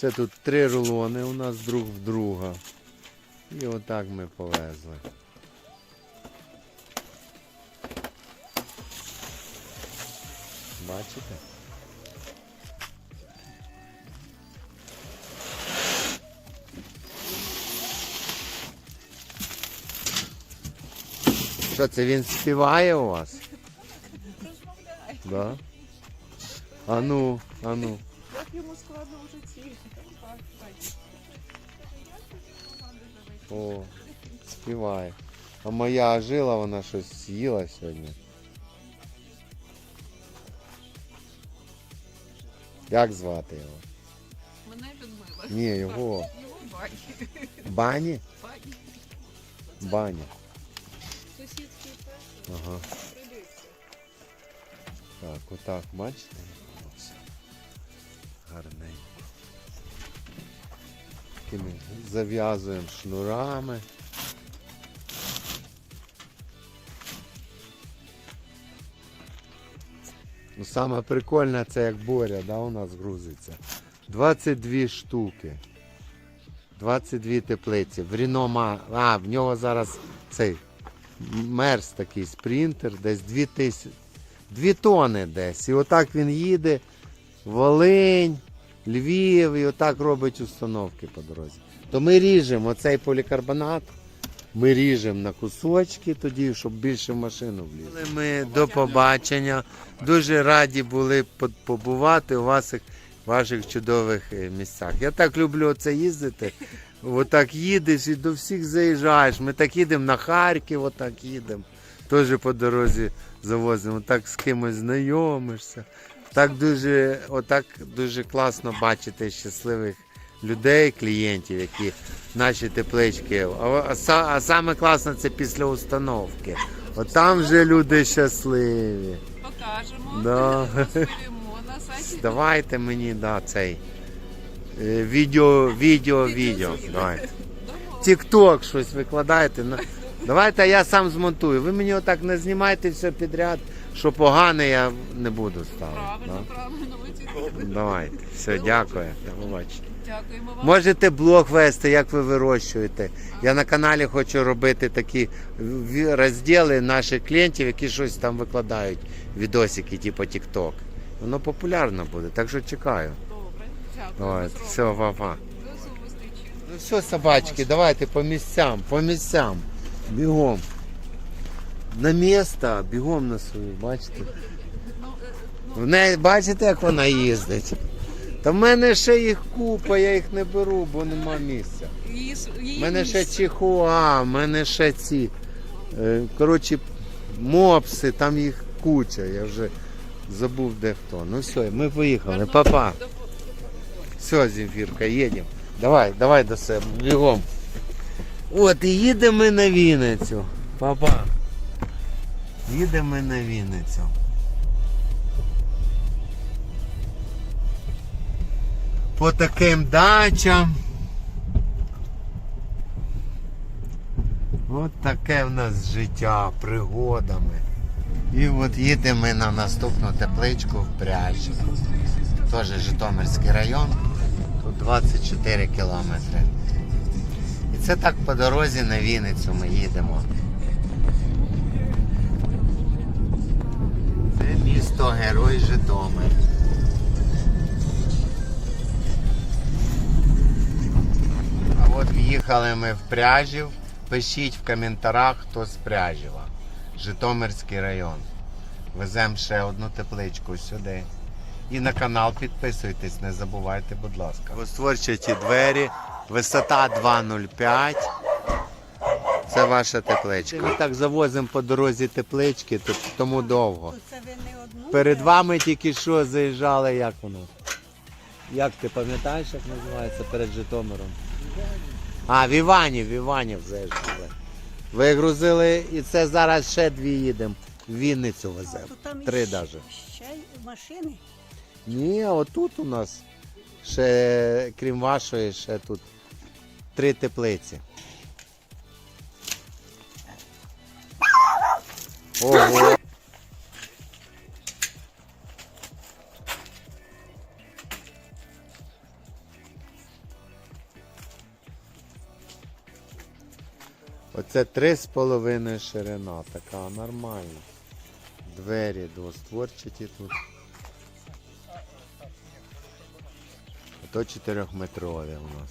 Це тут три рулони у нас друг в друга. І отак ми повезли. Бачите? Що це він співає у вас? Да? А ну, а ну. Як йому складно в житті. О, співає. А моя жила, вона щось з'їла сьогодні. Як звати його? Мене Людмила. Ні, його. Його бані. Бані? Бані. Баня. Сусідський пес. Ага. Так, отак, бачите? Гарненько. Такими зав'язуємо шнурами. Ну, саме прикольне це як боря, да, у нас грузиться. 22 штуки. 22 теплиці. В Ріно ма... А, в нього зараз цей мерз такий спринтер, десь 2 тисячі. Дві тони десь. І отак він їде. Волинь, Львів, і отак робить установки по дорозі. То ми ріжемо оцей полікарбонат, ми ріжемо на кусочки тоді, щоб більше в машину влізти. Ми до побачення. Дуже раді були по- побувати у ваших, ваших чудових е, місцях. Я так люблю це їздити. Отак їдеш і до всіх заїжджаєш. Ми так їдемо на Харків, отак їдемо. Теж по дорозі завозимо, так з кимось знайомишся. Так дуже, отак дуже класно бачити щасливих людей, клієнтів, які наші теплички. А, а, а саме класно це після установки. От там вже люди щасливі. Покажемо. Да. Розповімо на сайті. Давайте мені да, цей е, відео, відео, відео. Давайте. Тік-ток щось викладаєте. Ну, Давайте я сам змонтую. Ви мені отак не знімайте все підряд, що погане я не буду ставити. Правильно, правильно. Ви? Давайте. Все, дякую. До побачення. Дякуємо вам. Можете блог вести, як ви вирощуєте. Я на каналі хочу робити такі розділи наших клієнтів, які щось там викладають, відосики, типу TikTok. Воно популярно буде, так що чекаю. Добре. Дякую. Зробимо. все, папа. Ну все, собачки, давайте по місцям, по місцям. Бігом. На місто, бігом на свою, бачите? В неї, бачите, як вона їздить? Та в мене ще їх купа, я їх не беру, бо нема місця. У мене ще чихуа, в мене ще ці. е, Коротше, мопси, там їх куча, я вже забув де хто. Ну все, ми поїхали. Папа. Все, Земфірка, їдемо. Давай, давай до себе, бігом. От, і їдемо ми на Вінницю. Папа. Їдемо на Вінницю. По таким дачам. От таке в нас життя пригодами. І от їдемо на наступну тепличку в Пряжі. Теж Житомирський район. Тут 24 кілометри. І це так по дорозі на Вінницю ми їдемо. Місто Герой Житомир. А от в'їхали ми в Пряжів. Пишіть в коментарях, хто з Пряжева. Житомирський район. Веземо ще одну тепличку сюди. І на канал підписуйтесь, не забувайте, будь ласка. Розтворчаті двері, висота 2,05. Це ваша тепличка. Ми так завозимо по дорозі теплички, то- тому довго. Це ви не одну. Перед вами тільки що заїжджали, як воно? Як ти пам'ятаєш, як називається перед Житомиром? А, в Іванів, в Іванів заїжджали. Вигрузили і це зараз ще дві їдемо. В Вінницю веземо. Там Три іще- навіть. Ще й машини. Ні, отут у нас ще, крім вашої, ще тут три теплиці. Ого. Оце 3,5 ширина, така нормальна. Двері двостворчаті тут. Ото 4 метрові у нас.